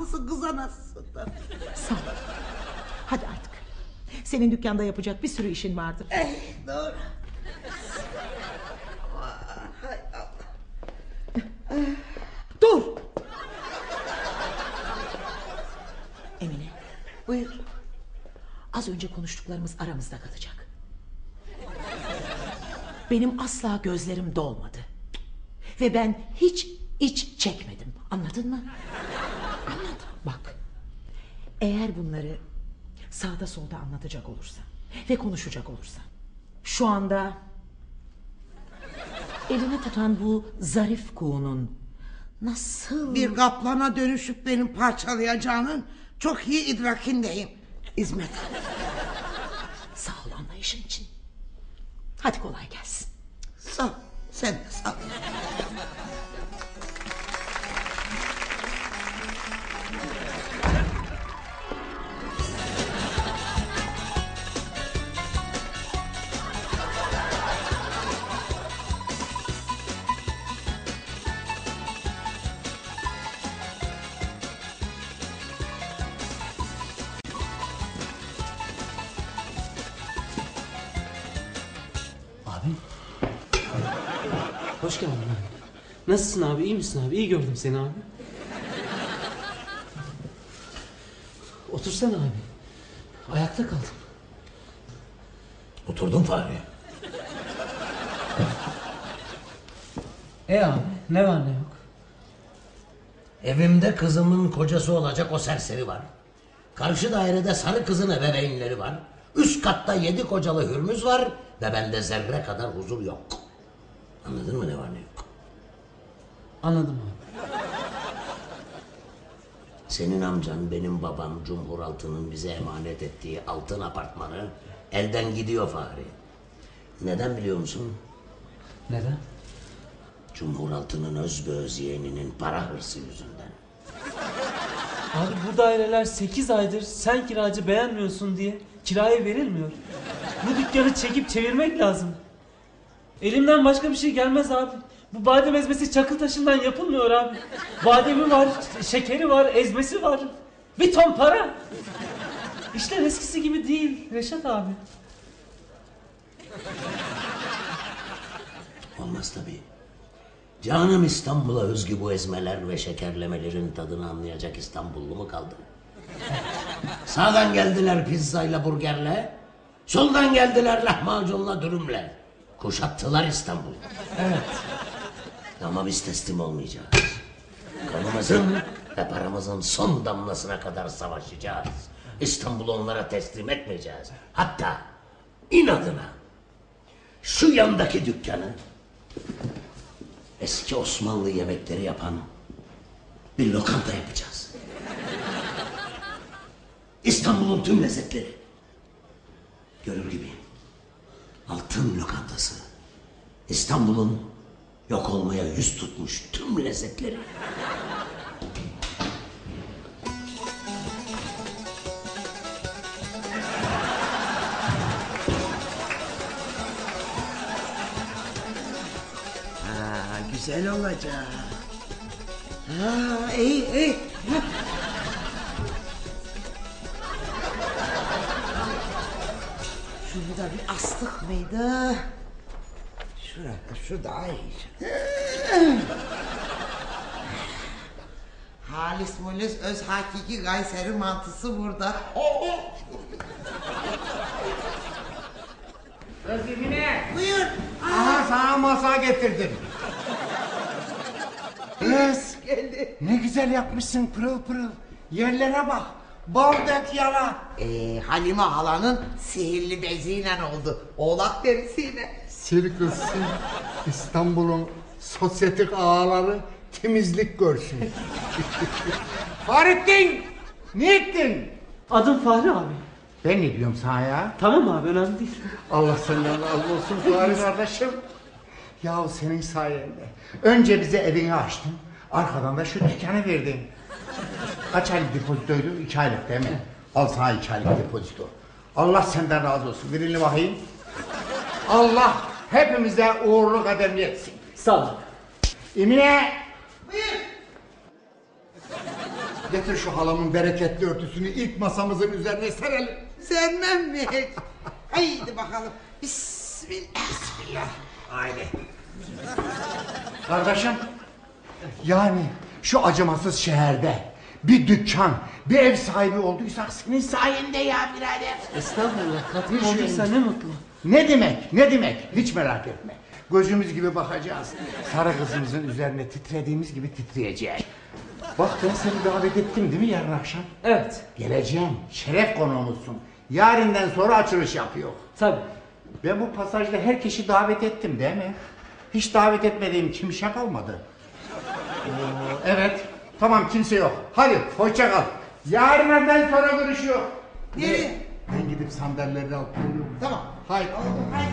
haklısın kız anasından. Sağ ol. Hadi artık. Senin dükkanda yapacak bir sürü işin vardır. Eh, doğru. Hay Allah. Dur. Emine Buyur. az önce konuştuklarımız aramızda kalacak. Benim asla gözlerim dolmadı. Ve ben hiç iç çekmedim. Anladın mı? Bak. Eğer bunları sağda solda anlatacak olursan ve konuşacak olursan şu anda elini tutan bu zarif kuğunun nasıl Bir kaplana dönüşüp benim parçalayacağının çok iyi idrakindeyim. İzmet Hanım. sağ ol anlayışın için. Hadi kolay gelsin. Sağ ol. Sen de sağ ol. Hoş geldin abi. Nasılsın abi? İyi misin abi? İyi gördüm seni abi. Otursana abi. Ayakta kaldım. Oturdum Fahri. E abi ne var ne yok? Evimde kızımın kocası olacak o serseri var. Karşı dairede sarı kızın ebeveynleri var. Üst katta yedi kocalı hürmüz var ve bende zerre kadar huzur yok. Anladın mı ne var ne yok? Anladım abi. Senin amcan benim babam Cumhuraltı'nın bize emanet ettiği altın apartmanı elden gidiyor Fahri. Neden biliyor musun? Neden? Cumhuraltı'nın özbeöz yeğeninin para hırsı yüzünden. Abi bu daireler 8 aydır sen kiracı beğenmiyorsun diye kiraya verilmiyor. Bu dükkanı çekip çevirmek lazım. Elimden başka bir şey gelmez abi. Bu badem ezmesi çakıl taşından yapılmıyor abi. Bademi var, şekeri var, ezmesi var. Bir ton para. İşler eskisi gibi değil Reşat abi. Olmaz tabii. Canım İstanbul'a özgü bu ezmeler ve şekerlemelerin tadını anlayacak İstanbullu mu kaldı? Sağdan geldiler pizzayla burgerle, soldan geldiler lahmacunla dürümle. Kuşattılar İstanbul'u. Evet. Ama biz teslim olmayacağız. Kanımızın ve paramızın son damlasına kadar savaşacağız. İstanbul'u onlara teslim etmeyeceğiz. Hatta inadına şu yandaki dükkanı eski Osmanlı yemekleri yapan bir lokanta yapacağız. İstanbul'un tüm lezzetleri. Görür gibi. Altın lokantası. İstanbul'un yok olmaya yüz tutmuş tüm lezzetleri. Ha, güzel olacak. Ha, iyi iyi. Şunu da bir astık mıydı? Şurada, şu daha iyi. Halis mulis öz hakiki Kayseri mantısı burada. Özlemine. Buyur. Aha sana masa getirdim. Kız. Geldi. Ne güzel yapmışsın pırıl pırıl. Yerlere bak. Bal dök yala. Ee, Halime halanın sihirli beziyle oldu. Oğlak derisiyle. Sil. İstanbul'un sosyetik ağaları temizlik görsün. Fahrettin! Ne ettin? Adım Fahri abi. Ben ne diyorum sana ya? Tamam abi önemli değil. Allah senden razı olsun Fahri kardeşim. Yahu senin sayende. Önce bize evini açtın. Arkadan da şu dükkanı verdin. Kaç aylık depozitoydu? İki aylık değil mi? Al sana iki aylık depozito. Allah senden razı olsun. Birini bakayım. Allah hepimize uğurlu kademli etsin. Sağ ol. Emine! Getir şu halamın bereketli örtüsünü ilk masamızın üzerine serelim. Sevmem mi? Haydi bakalım. Bismillah. Bismillah. Haydi. Kardeşim. Yani şu acımasız şehirde bir dükkan, bir ev sahibi olduysak senin sayende ya birader. Estağfurullah katkı şey olduysa ne mutlu. Ne demek, ne demek? Hiç merak etme. Gözümüz gibi bakacağız. Sarı kızımızın üzerine titrediğimiz gibi titreyeceğiz. Bak ben seni davet ettim değil mi yarın akşam? Evet Geleceğim, şeref konuğumuzsun. Yarından sonra açılış yapıyor. tabi. Ben bu pasajda herkesi davet ettim değil mi? Hiç davet etmediğim kimse kalmadı. Oo, evet, tamam kimse yok. Hadi hoşça kal. Yarından sonra görüşüyor. Nereye? Ben gidip sandalyeleri alıp geliyorum. Tamam, haydi. Haydi.